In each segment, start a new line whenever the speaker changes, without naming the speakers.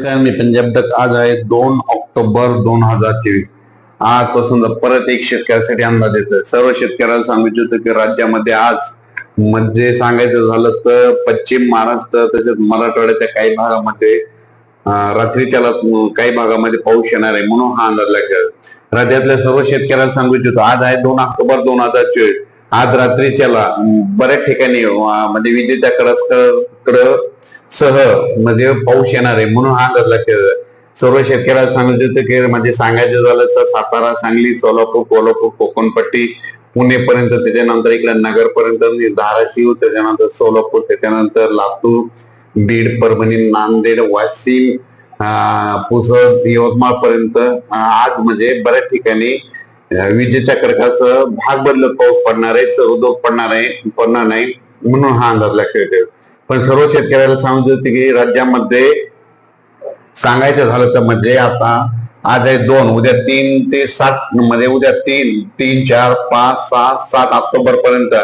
नमस्कार मी पंजाब तक आज आहे दोन ऑक्टोबर दोन हजार तेवीस. आजपासून परत एक शेतकऱ्यासाठी अंदाज येतो सर्व शेतकऱ्याला सांगू इच्छितो की राज्यामध्ये आज म्हणजे सांगायचं झालं तर पश्चिम महाराष्ट्र तसेच मराठवाड्याच्या काही भागामध्ये रात्रीच्या काही भागामध्ये पाऊस येणार आहे म्हणून हा अंदाज लागला. राज्यातल्या सर्व शेतकऱ्याला सांगू इच्छितो आज आहे दोन ऑक्टोबर दोन हजार चोवीस आज रात्रीच्याला बऱ्याच ठिकाणी म्हणजे विजेच्या कडक सह म्हणजे पाऊस येणार आहे म्हणून हा अंदाज सर्व शेतकऱ्याला सांगितलं होतं की म्हणजे सांगायचं झालं तर सातारा सांगली सोलापूर कोल्हापूर कोकणपट्टी पुणेपर्यंत त्याच्यानंतर इकडे नगरपर्यंत धाराशिव त्याच्यानंतर सोलापूर त्याच्यानंतर लातूर बीड परभणी नांदेड वाशिम अं, पुसद यवतमाळ पर्यंत आज म्हणजे बऱ्याच ठिकाणी विजेच्या कडकाचं भाग बदलत पाऊस पडणार आहे सर्वदोग पडणार आहे पडणार नाही म्हणून हा अंदाज लक्षात येतो पण सर्व शेतकऱ्याला सांगत होते की राज्यामध्ये सांगायचं झालं तर म्हणजे आता आज आहे दोन उद्या तीन ते सात म्हणजे उद्या तीन तीन चार पाच सहा सात ऑक्टोबर पर्यंत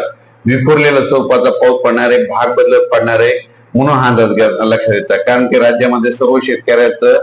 विखुरलेला स्वरूपाचा पाऊस पडणार आहे भाग बदलत पडणार आहे म्हणून हा अंदाज लक्षात येतं कारण की राज्यामध्ये सर्व शेतकऱ्याचं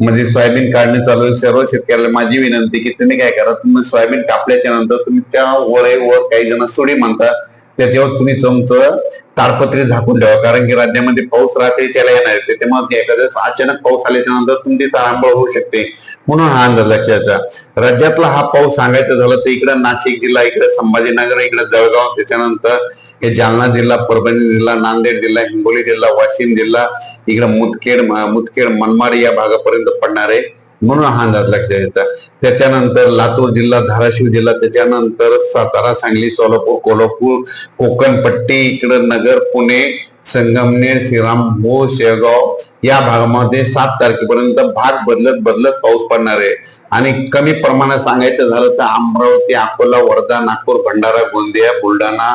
म्हणजे सोयाबीन काढणे चालू आहे. सर्व शेतकऱ्याला माझी विनंती की तुम्ही काय करा तुम्ही सोयाबीन कापल्याच्या नंतर तुम्ही त्या वर वर काही जण सुडी म्हणतात त्याच्यावर तुम्ही तुमचं ताडपत्री झाकून ठेवा. कारण की राज्यामध्ये पाऊस रात्रीच्याला येणार आहे. त्याच्यामुळे एखाद्या अचानक पाऊस आल्याच्यानंतर तुमची तारांबळ होऊ शकते. म्हणून हा अंदाज लक्षात राज्यातला हा पाऊस सांगायचा झाला तर इकडं नाशिक जिल्हा इकडे संभाजीनगर इकडे जळगाव त्याच्यानंतर हे जालना जिल्हा परभणी जिल्हा नांदेड जिल्हा हिंगोली जिल्हा वाशिम जिल्हा इकडे मुदखेड मुदखेड मनमाड या भागापर्यंत पडणार आहे म्हणून हा अंदाज लक्षात येतात त्याच्यानंतर लातूर जिल्हा धाराशिव जिल्हा त्याच्यानंतर सातारा सांगली सोलापूर कोल्हापूर कोकणपट्टी इकडं नगर पुणे संगमनेर श्रीरामपूर शेगाव या भागामध्ये सात तारखेपर्यंत भाग बदलत बदलत पाऊस पडणार आहे. आणि कमी प्रमाणात सांगायचं झालं तर अमरावती अकोला वर्धा नागपूर भंडारा गोंदिया बुलढाणा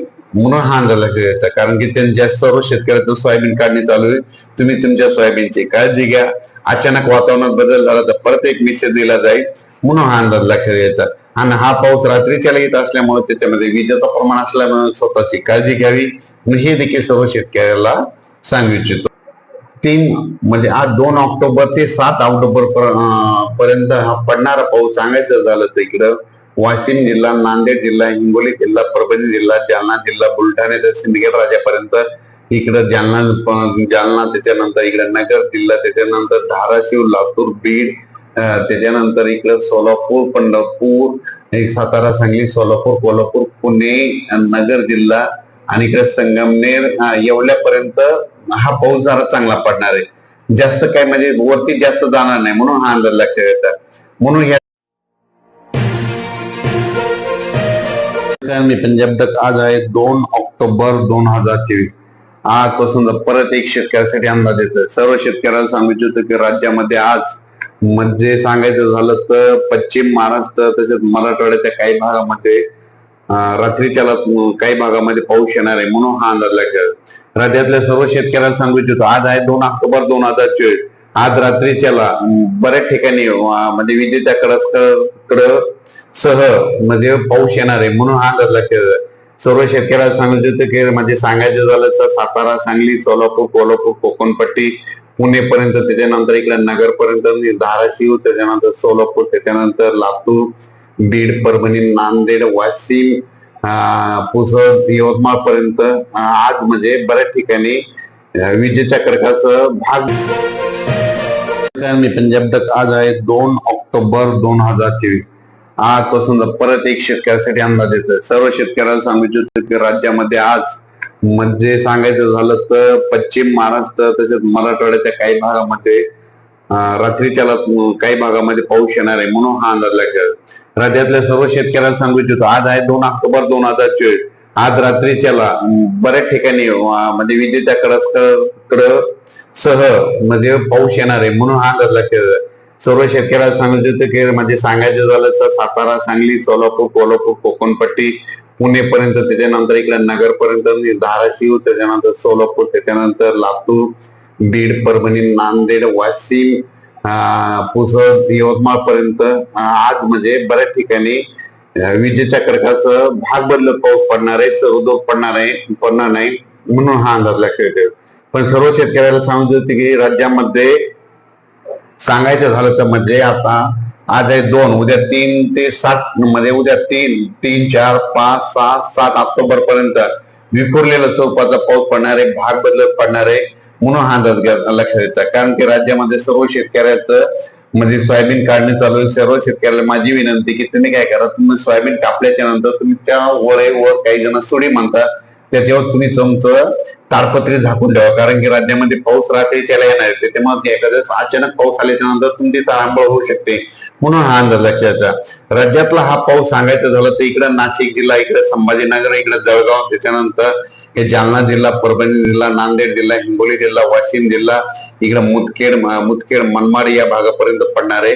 म्हणून हा झाला लक्षात कारण की त्यांच्या सर्व शेतकऱ्यातून सोयाबीन काढणी चालू आहे. तुम्ही तुमच्या सोयाबीनची काळजी घ्या. अचानक वातावरणात बदल झाला तर परत एक मेसेज दिला जाईल. म्हणून हा अंदाज लक्षात येतात आणि हा पाऊस रात्रीच्या येत असल्यामुळे त्याच्यामध्ये विजेचं प्रमाण असल्यामुळे स्वतःची काळजी घ्यावी. मी हे देखील सर्व शेतकऱ्याला सांगू इच्छितो. तीन म्हणजे आज दोन ऑक्टोबर ते सात ऑक्टोबर पर्यंत हा पडणारा पाऊस सांगायचं झालं तर इकडं वाशिम जिल्हा नांदेड जिल्हा हिंगोली जिल्हा परभणी जिल्हा जालना जिल्हा बुलढाणा ते सिंदखेड राजापर्यंत इकडं जालना जालना त्याच्यानंतर इकडे नगर जिल्हा त्याच्यानंतर धाराशिव लातूर बीड त्याच्यानंतर इकडं सोलापूर पंढरपूर सातारा सांगली सोलापूर कोल्हापूर पुणे नगर जिल्हा आणि इकडे संगमनेर एवढ्यापर्यंत हा पाऊस जरा चांगला पडणार आहे. जास्त काय म्हणजे वरती जास्त जाणार नाही म्हणून हा अंदाज लक्षात येतात म्हणून ह्या मी पंजाब तक आज आहे दोन ऑक्टोबर दोन हजार तेवीस. आजपासून परत एक शेतकऱ्यासाठी अंदाज येतोय. सर्व शेतकऱ्याला सांगितलं होतं की राज्यामध्ये आज म्हणजे सांगायचं झालं तर पश्चिम महाराष्ट्र तसेच मराठवाड्याच्या काही भागामध्ये रात्रीच्या काही भागामध्ये पाऊस येणार आहे म्हणून हा अंदाज लागला. राज्यातल्या सर्व शेतकऱ्याला सांगू इच्छितो आज आहे दोन ऑक्टोबर दोन हजार चोवीस आज रात्रीच्याला बऱ्याच ठिकाणी म्हणजे विजेच्या कडक सह म्हणजे पाऊस येणार आहे म्हणून हा अंदाज लागतो सर्व शेतकऱ्याला सांगितलं होतं की म्हणजे सांगायचं झालं तर सातारा सांगली सोलापूर कोल्हापूर कोकणपट्टी पुणे पर्यंत त्याच्यानंतर इकडे नगर पर्यंत म्हणजे धाराशिव त्याच्यानंतर सोलापूर त्याच्यानंतर लातूर बीड परभणी नांदेड वाशिम पुसद यवतमाळ पर्यंत आज म्हणजे बऱ्याच ठिकाणी विजेच्या कडकासह भाग नमस्कार, मी पंजाब तक आज आहे दोन ऑक्टोबर दोन हजार तेवीस. आजपासून परत एक शेतकऱ्यासाठी अंदाज येतोय. सर्व शेतकऱ्याला सांगू इच्छितो की राज्यामध्ये आज म्हणजे सांगायचं झालं तर पश्चिम महाराष्ट्र तसेच मराठवाड्याच्या काही भागामध्ये रात्रीच्या काही भागामध्ये पाऊस येणार आहे म्हणून हा अंदाज लागला. राज्यातल्या सर्व शेतकऱ्याला सांगू इच्छितो आज आहे दोन ऑक्टोबर दोन हजार चोवीस आज रात्रीच्याला बऱ्याच ठिकाणी म्हणजे विजेच्या कडक सह म्हणजे पाऊस येणार आहे म्हणून हा अंदाज लक्षात सर्व शेतकऱ्याला सांगत की म्हणजे सांगायचं झालं तर सातारा सांगली सोलापूर कोल्हापूर कोकणपट्टी पुणे पर्यंत त्याच्यानंतर इकडे नगर पर्यंत म्हणजे धाराशिव त्याच्यानंतर सोलापूर त्याच्यानंतर लातूर बीड परभणी नांदेड वाशिम अं, पुसद यवतमाळ पर्यंत आज म्हणजे बऱ्याच ठिकाणी विजेच्या कडकासह भाग बदलत पाऊस पडणार आहे सर्वदूर पडणार आहे पडणार नाही म्हणून हा अंदाज लक्षात येतो पण सर्व शेतकऱ्याला सांगत होते की राज्यामध्ये सांगायचं झालं तर म्हणजे आता आज आहे दोन उद्या तीन ते सात मध्ये उद्या तीन तीन चार पाच सहा सात ऑक्टोबर पर्यंत विखुरलेला स्वरूपाचा पाऊस पडणार आहे भाग बदलत पडणार आहे म्हणून हा अंदाज लक्षात येतात कारण की राज्यामध्ये सर्व शेतकऱ्याचं म्हणजे सोयाबीन काढणे चालू आहे. सर्व शेतकऱ्याला माझी विनंती की तुम्ही काय करा तुम्ही सोयाबीन कापल्याच्या नंतर तुम्ही त्या वर वर काही जण सुडी म्हणतात त्याच्यावर तुम्ही चमचं ताडपत्री झाकून ठेवा. कारण की राज्यामध्ये पाऊस रात्रीच्याला येणार आहे. त्याच्यामुळे एखाद्या अचानक पाऊस आल्याच्यानंतर तुमची तारांबळ होऊ शकते. म्हणून हा अंदाज लक्षात राज्यातला हा पाऊस सांगायचं झालं तर इकडं नाशिक जिल्हा इकडे संभाजीनगर इकडे जळगाव त्याच्यानंतर हे जालना जिल्हा परभणी जिल्हा नांदेड जिल्हा हिंगोली जिल्हा वाशिम जिल्हा इकडे मुदखेड मुदखेड मनमाड या भागापर्यंत पडणार आहे.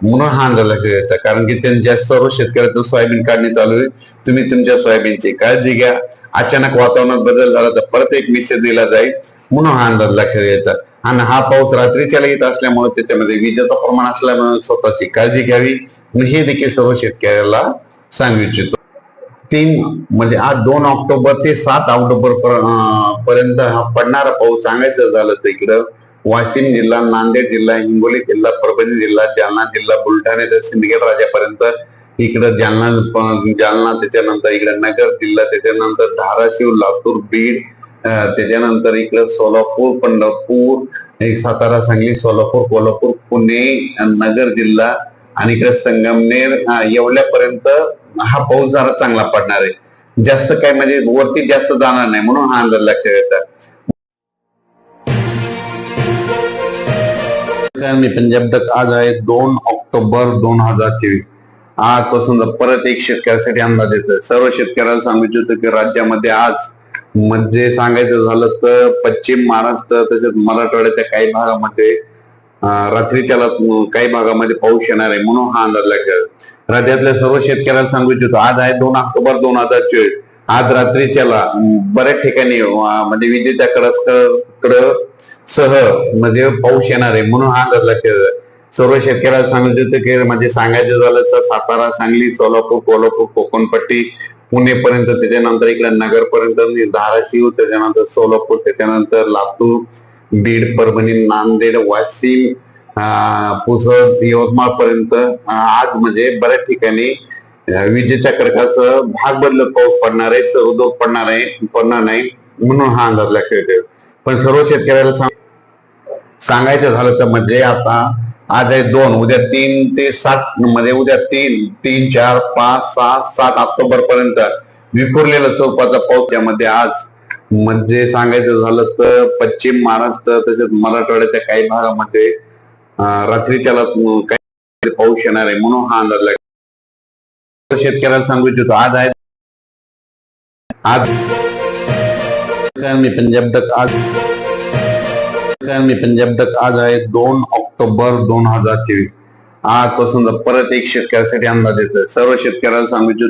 म्हणून हा अंदाज लक्षात कारण की त्यांच्या सर्व शेतकऱ्याचं सोयाबीन काढणी चालू आहे तुम्ही तुमच्या सोयाबीनची काळजी घ्या. अचानक वातावरणात बदल झाला तर परत एक मेसेज दिला जाईल. म्हणून हा अंदाज लक्षात घ्यायचा आणि हा पाऊस रात्रीच्या येत असल्यामुळे त्याच्यामध्ये विजेचं प्रमाण असल्यामुळे स्वतःची काळजी घ्यावी. मी हे देखील सर्व शेतकऱ्याला सांगू इच्छितो. तीन म्हणजे आज दोन ऑक्टोबर ते सात ऑक्टोबर पर्यंत हा पडणारा पाऊस सांगायचं झालं तर इकडं वाशिम जिल्हा नांदेड जिल्हा हिंगोली जिल्हा परभणी जिल्हा जालना जिल्हा बुलढाणा तर सिंदखेड राजापर्यंत इकडं जालना जालना त्याच्यानंतर इकडे नगर जिल्हा त्याच्यानंतर धाराशिव लातूर बीड त्याच्यानंतर इकडं सोलापूर पंढरपूर सातारा सांगली सोलापूर कोल्हापूर पुणे नगर जिल्हा आणि इकडे संगमनेर एवढ्यापर्यंत हा पाऊस जरा चांगला पडणार आहे. जास्त काय म्हणजे वरती जास्त जाणार नाही म्हणून हा अंदाज लक्षात येतात मी पंजाब दक आज आहे दोन ऑक्टोबर दोन हजार तेवीस. आजपासून परत एक शेतकऱ्यासाठी अंदाज येतो सर्व शेतकऱ्याला सांगू इच्छितो की राज्यामध्ये आज म्हणजे सांगायचं झालं तर पश्चिम महाराष्ट्र तसेच मराठवाड्याच्या काही भागामध्ये रात्रीच्या काही भागामध्ये पाऊस येणार आहे म्हणून हा अंदाज लक्षात राज्यातल्या सर्व शेतकऱ्याला सांगू इच्छितो आज आहे दोन ऑक्टोबर दोन हजार चोवीस आज रात्रीच्याला बऱ्याच ठिकाणी म्हणजे विजेचा कडक सह म्हणजे पाऊस येणार आहे म्हणून हा अंदाज लक्षात सर्व शेतकऱ्याला सांगितलं होतं की म्हणजे सांगायचं झालं तर सातारा सांगली सोलापूर कोल्हापूर कोकणपट्टी पुणे पर्यंत त्याच्यानंतर इकडे नगर पर्यंत धाराशिव त्याच्यानंतर सोलापूर त्याच्यानंतर लातूर बीड परभणी नांदेड वाशिम पुसद यवतमाळ पर्यंत आज म्हणजे बऱ्याच ठिकाणी विजेच्या कडकासह भाग बदलत पाऊस पडणार आहे सर्वदूर पडणार आहे पडणार नाही म्हणून हा अंदाज लक्षात येतो पण सर्व शेतकऱ्याला सांग- सांगायचं झालं तर म्हणजे आता आज आहे दोन उद्या तीन ते सात मध्ये उद्या तीन तीन चार पाच सहा सात ऑक्टोबर पर्यंत विखुरलेला स्वरूपाचा पाऊस त्यामध्ये आज. म्हणजे सांगायचं झालं तर पश्चिम महाराष्ट्र तसेच मराठवाड्याच्या काही भागामध्ये रात्रीच्या काही पाऊस येणार आहे म्हणून हा अंदाज लागला. शेतकऱ्याला सांगू इच्छितो आज आहे आज मी पंजाब तक आज मी पंजाब तक आज आहे दोन ऑक्टोबर दोन हजार तेवीस. आजपासून परत एक शेतकऱ्यासाठी अंदाज येतोय. सर्व शेतकऱ्याला सांगू इच्छितो.